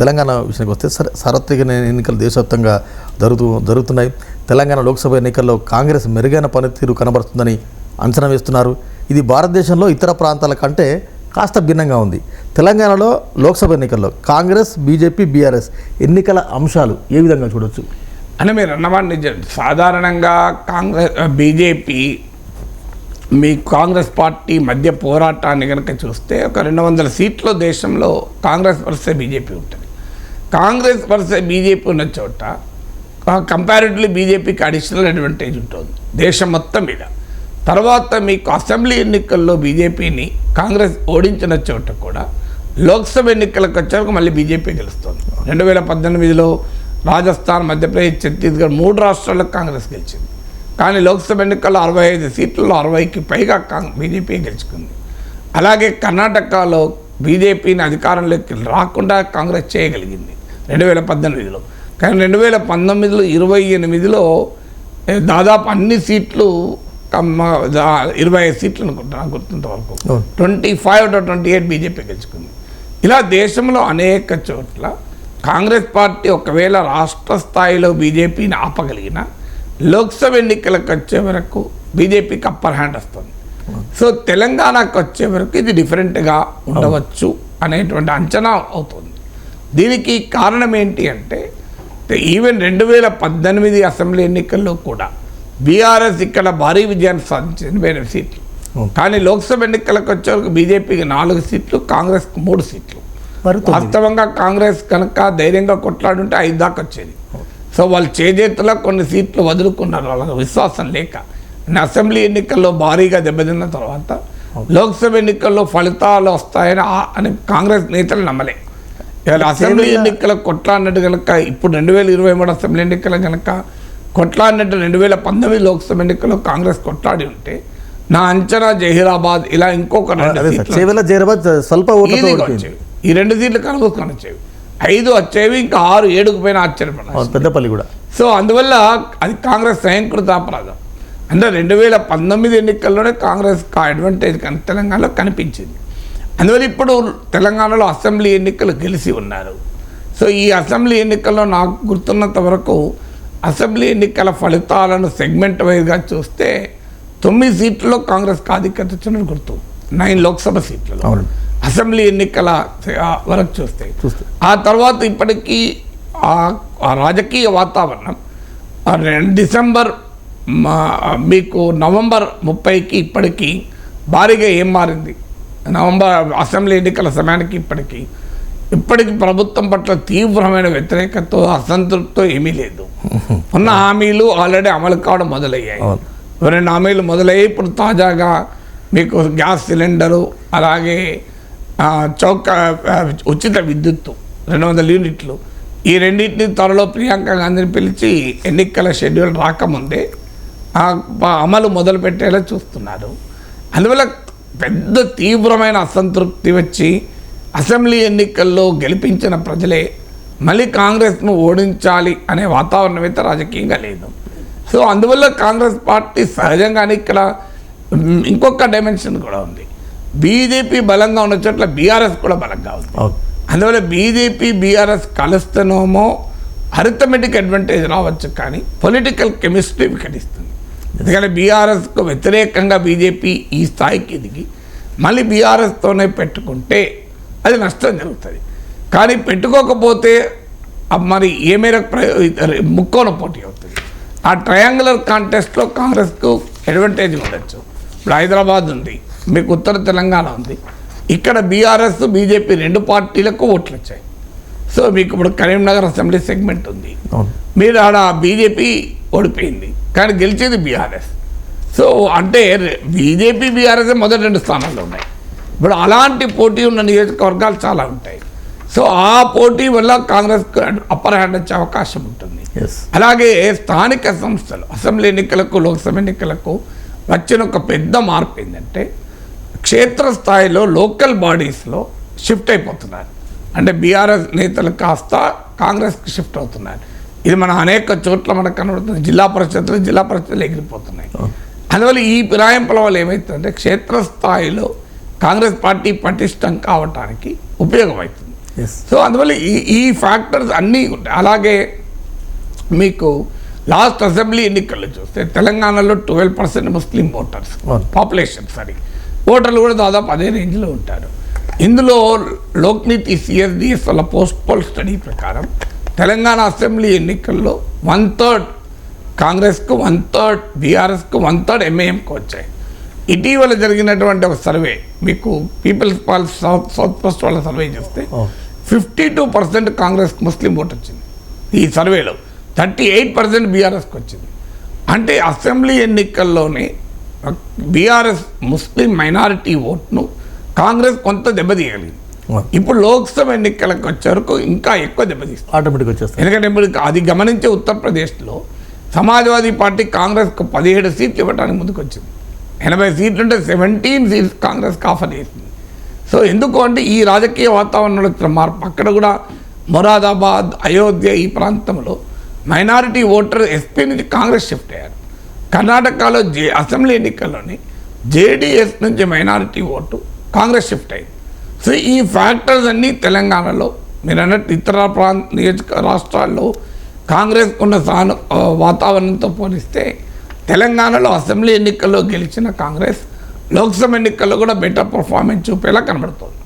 తెలంగాణ విషయానికి వస్తే సరే సార్వత్రిక ఎన్నికలు దేశవ్యాప్తంగా జరుగుతూ జరుగుతున్నాయి. తెలంగాణ లోక్సభ ఎన్నికల్లో కాంగ్రెస్ మెరుగైన పనితీరు కనబరుస్తుందని అంచనా వేస్తున్నారు. ఇది భారతదేశంలో ఇతర ప్రాంతాల కంటే కాస్త భిన్నంగా ఉంది. తెలంగాణలో లోక్సభ ఎన్నికల్లో కాంగ్రెస్ బీజేపీ బీఆర్ఎస్ ఎన్నికల అంశాలు ఏ విధంగా చూడొచ్చు? అని మీరు అన్నమాట నిజం సాధారణంగా కాంగ్రెస్ బీజేపీ మీ కాంగ్రెస్ పార్టీ మధ్య పోరాటాన్ని కనుక చూస్తే ఒక రెండు వందల సీట్లు దేశంలో కాంగ్రెస్ వర్సెస్ బీజేపీ ఉంటుంది. కాంగ్రెస్ వర్సెస్ బీజేపీ ఉన్న చోట కంపారిటివ్లీ బీజేపీకి అడిషనల్ అడ్వాంటేజ్ ఉంటుంది దేశం మొత్తం మీద. తర్వాత మీకు అసెంబ్లీ ఎన్నికల్లో బీజేపీని కాంగ్రెస్ ఓడించిన చోట కూడా లోక్సభ ఎన్నికలకు వచ్చాక మళ్ళీ బీజేపీ గెలుస్తుంది. రెండు వేల పద్దెనిమిదిలో రాజస్థాన్ మధ్యప్రదేశ్ ఛత్తీస్గఢ్ మూడు రాష్ట్రాల్లో కాంగ్రెస్ గెలిచింది. కానీ లోక్సభ ఎన్నికల్లో అరవై ఐదు సీట్లలో అరవైకి పైగా కాంగ్ బీజేపీ గెలుచుకుంది. అలాగే కర్ణాటకలో బీజేపీని అధికారంలోకి రాకుండా కాంగ్రెస్ చేయగలిగింది. రెండు వేల పద్దెనిమిదిలో కానీ రెండు వేల పంతొమ్మిదిలో ఇరవై ఎనిమిదిలో దాదాపు అన్ని సీట్లు ఇరవై ఐదు సీట్లు అనుకుంటున్నా గుర్తుంత వరకు. అవును. Twenty five to twenty eight BJP గెలుచుకుంది. ఇలా దేశంలో అనేక చోట్ల కాంగ్రెస్ పార్టీ ఒకవేళ రాష్ట్ర స్థాయిలో బీజేపీని ఆపగలిగిన లోక్సభ ఎన్నికలకు వచ్చే వరకు బీజేపీకి అప్పర్ హ్యాండ్ వస్తుంది. సో తెలంగాణకు వచ్చే వరకు ఇది డిఫరెంట్గా ఉండవచ్చు అనేటువంటి అంచనా అవుతుంది. దీనికి కారణం ఏంటి అంటే ఈవెన్ రెండు వేల పద్దెనిమిది అసెంబ్లీ ఎన్నికల్లో కూడా బీఆర్ఎస్ ఇక్కడ భారీ విజయాన్ని సాధించింది వేరే సీట్లు. కానీ లోక్సభ ఎన్నికలకు వచ్చేవరకు బీజేపీకి నాలుగు సీట్లు కాంగ్రెస్కి మూడు సీట్లు. వాస్తవంగా కాంగ్రెస్ కనుక ధైర్యంగా కొట్లాడుంటే ఐదు దాకా వచ్చేది. సో వాళ్ళు చేజేతులో కొన్ని సీట్లు వదులుకున్నారు. వాళ్ళకి విశ్వాసం లేక. అసెంబ్లీ ఎన్నికల్లో భారీగా దెబ్బతిన్న తర్వాత లోక్సభ ఎన్నికల్లో ఫలితాలు వస్తాయని అని కాంగ్రెస్ నేతలు నమ్మలే. అసెంబ్లీ ఎన్నికల కొట్లాడినట్టు కనుక ఇప్పుడు రెండు వేల ఇరవై మూడు అసెంబ్లీ ఎన్నికల కనుక కొట్లాడినట్టు రెండు వేల పంతొమ్మిది లోక్సభ ఎన్నికల్లో కాంగ్రెస్ కొట్లాడి ఉంటే నా అంచనా జహీరాబాద్ ఇలా ఇంకొక స్వల్ప ఈ రెండు సీట్లు కనుగొసుకొని వచ్చేవి ఐదు వచ్చేవి ఇంకా ఆరు ఏడుకు పైన ఆశ్చర్యపడాలి పెద్దపల్లి కూడా. సో అందువల్ల అది కాంగ్రెస్ స్వయంకృత అపరాధం. అంటే రెండు వేల పంతొమ్మిది ఎన్నికల్లోనే కాంగ్రెస్ అడ్వాంటేజ్ కన్ తెలంగాణలో కనిపించింది. అందువల్ల ఇప్పుడు తెలంగాణలో అసెంబ్లీ ఎన్నికలు గెలిచి ఉన్నారు. సో ఈ అసెంబ్లీ ఎన్నికల్లో నాకు గుర్తున్నంత వరకు అసెంబ్లీ ఎన్నికల ఫలితాలను సెగ్మెంట్ వైజ్గా చూస్తే తొమ్మిది సీట్లలో కాంగ్రెస్ ఆధిక్యత వచ్చినట్టు గుర్తు. నైన్ లోక్సభ సీట్లలో. అసెంబ్లీ ఎన్నికల వరకు చూస్తే. ఆ తర్వాత ఇప్పటికీ ఆ- రాజకీయ వాతావరణం డిసెంబర్ మీకు నవంబర్ ముప్పైకి ఇప్పటికీ భారీగా ఏం మారింది? నవంబర్ అసెంబ్లీ ఎన్నికల సమయానికి ఇప్పటికీ. ఇప్పటికి ప్రభుత్వం పట్ల తీవ్రమైన వ్యతిరేకత అసంతృప్తితో ఏమీ లేదు. ఉన్న హామీలు ఆల్రెడీ అమలు కావడం మొదలయ్యాయి. రెండు హామీలు మొదలయ్యాయి ఇప్పుడు తాజాగా మీకు గ్యాస్ సిలిండరు అలాగే చౌక ఉచిత విద్యుత్తు రెండు వందల యూనిట్లు. ఈ రెండింటిని త్వరలో ప్రియాంక గాంధీని పిలిచి ఎన్నికల షెడ్యూల్ రాకముందే అమలు మొదలు పెట్టేలా చూస్తున్నారు. అందువల్ల పెద్ద తీవ్రమైన అసంతృప్తి వచ్చి అసెంబ్లీ ఎన్నికల్లో గెలిపించిన ప్రజలే మళ్ళీ కాంగ్రెస్ను ఓడించాలి అనే వాతావరణం అయితే రాజకీయంగా లేదు. సో అందువల్ల కాంగ్రెస్ పార్టీ సహజంగానే ఇక్కడ ఇంకొక డైమెన్షన్ కూడా ఉంది. బీజేపీ బలంగా ఉన్న చోట్ల బీఆర్ఎస్ కూడా బలంగా ఉంది. అందువల్ల బీజేపీ బీఆర్ఎస్ కలుస్తేనేమో అరిథమెటిక్ అడ్వాంటేజ్ రావచ్చు కానీ పొలిటికల్ కెమిస్ట్రీ వికటిస్తుంది. ఎందుకంటే బీఆర్ఎస్కు వ్యతిరేకంగా బీజేపీ ఈ స్థాయికి ఎదిగి మళ్ళీ బీఆర్ఎస్తోనే పెట్టుకుంటే అది నష్టం జరుగుతుంది. కానీ పెట్టుకోకపోతే మరి ఏ మేరకు ముక్కోన పోటీ అవుతుంది. ఆ ట్రయాంగులర్ కాంటెస్ట్లో కాంగ్రెస్కు అడ్వాంటేజ్ ఉండొచ్చు. ఇప్పుడు హైదరాబాద్ ఉంది మీకు ఉత్తర తెలంగాణ ఉంది. ఇక్కడ బీఆర్ఎస్ బీజేపీ రెండు పార్టీలకు ఓట్లు వచ్చాయి సో మీకు ఇప్పుడు కరీంనగర్ అసెంబ్లీ సెగ్మెంట్ ఉంది. మీరు ఆడ బీజేపీ ఓడిపోయింది. కానీ గెలిచేది బీఆర్ఎస్. సో అంటే బీజేపీ బీఆర్ఎస్ మొదటి రెండు స్థానాల్లో ఉన్నాయి. ఇప్పుడు అలాంటి పోటీ ఉన్న నియోజకవర్గాలు చాలా ఉంటాయి. సో ఆ పోటీ వల్ల కాంగ్రెస్ అప్పర్ హ్యాండ్ వచ్చే అవకాశం ఉంటుంది. అలాగే స్థానిక సంస్థలు అసెంబ్లీ ఎన్నికలకు లోక్సభ ఎన్నికలకు వచ్చిన ఒక పెద్ద మార్పు ఏంటంటే క్షేత్రస్థాయిలో లోకల్ బాడీస్లో షిఫ్ట్ అయిపోతున్నారు. అంటే బీఆర్ఎస్ నేతలు కాస్త కాంగ్రెస్కి షిఫ్ట్ అవుతున్నారు. ఇది మన అనేక చోట్ల మనకు కనబడుతుంది. జిల్లా పరిషత్తులు జిల్లా పరిషత్తులు ఎగిరిపోతున్నాయి. అందువల్ల ఈ ఫిరాయింపుల వల్ల ఏమవుతుందంటే క్షేత్రస్థాయిలో కాంగ్రెస్ పార్టీ పటిష్టం కావటానికి ఉపయోగమవుతుంది. సో అందువల్ల ఈ ఈ ఫ్యాక్టర్స్ అన్నీ ఉంటాయి అలాగే మీకు లాస్ట్ అసెంబ్లీ ఎన్నికల్లో చూస్తే తెలంగాణలో twelve percent Muslim voters. Population sorry ఓటర్లు కూడా దాదాపు అదే రేంజ్లో ఉంటారు. ఇందులో లోక్నీతి సిఎస్డిఎస్ వాళ్ళ పోస్ట్ పోల్ స్టడీ ప్రకారం తెలంగాణ అసెంబ్లీ ఎన్నికల్లో వన్ థర్డ్ కాంగ్రెస్కు వన్ థర్డ్ బీఆర్ఎస్కు వన్ థర్డ్ ఎంఐఎంకు వచ్చాయి. ఇటీవల జరిగినటువంటి ఒక సర్వే మీకు people's polls South South post వాళ్ళ సర్వే చేస్తే. Fifty two percent Congress Muslim vote వచ్చింది ఈ సర్వేలో. థర్టీ ఎయిట్ పర్సెంట్ బీఆర్ఎస్కి వచ్చింది. అంటే అసెంబ్లీ ఎన్నికల్లోనే బీఆర్ఎస్ ముస్లిం మైనారిటీ ఓట్ను కాంగ్రెస్ కొంత దెబ్బతీయగలిగింది ఇప్పుడు లోక్సభ ఎన్నికలకు వచ్చే వరకు ఇంకా ఎక్కువ దెబ్బతీస్తుంది ఆటోమేటిక్ వచ్చేస్తాయి ఎందుకంటే ఇప్పుడు అది గమనించే ఉత్తరప్రదేశ్లో సమాజ్వాదీ పార్టీ కాంగ్రెస్కు పదిహేడు సీట్లు ఇవ్వడానికి ముందుకు వచ్చింది ఎనభై సీట్లు ఉంటే సెవెంటీన్ సీట్స్ కాంగ్రెస్కి ఆఫర్ చేసింది. సో ఎందుకు అంటే ఈ రాజకీయ వాతావరణంలో వచ్చిన మార్పు అక్కడ కూడా మొరాదాబాద్ అయోధ్య ఈ ప్రాంతంలో మైనారిటీ ఓటర్ ఎస్పీ నుంచి కాంగ్రెస్ షిఫ్ట్ అయ్యారు. కర్ణాటకలో జే అసెంబ్లీ ఎన్నికల్లోని జేడీఎస్ నుంచి మైనారిటీ ఓటు కాంగ్రెస్ షిఫ్ట్ అయింది సో ఈ ఫ్యాక్టర్స్ అన్నీ తెలంగాణలో మీరు అన్నట్టు ఇతర ప్రాంత నియోజక రాష్ట్రాల్లో కాంగ్రెస్ ఉన్న సాను వాతావరణంతో పోలిస్తే తెలంగాణలో అసెంబ్లీ ఎన్నికల్లో గెలిచిన కాంగ్రెస్ లోక్సభ ఎన్నికల్లో కూడా బెటర్ పర్ఫార్మెన్స్ చూపేలా కనబడుతుంది.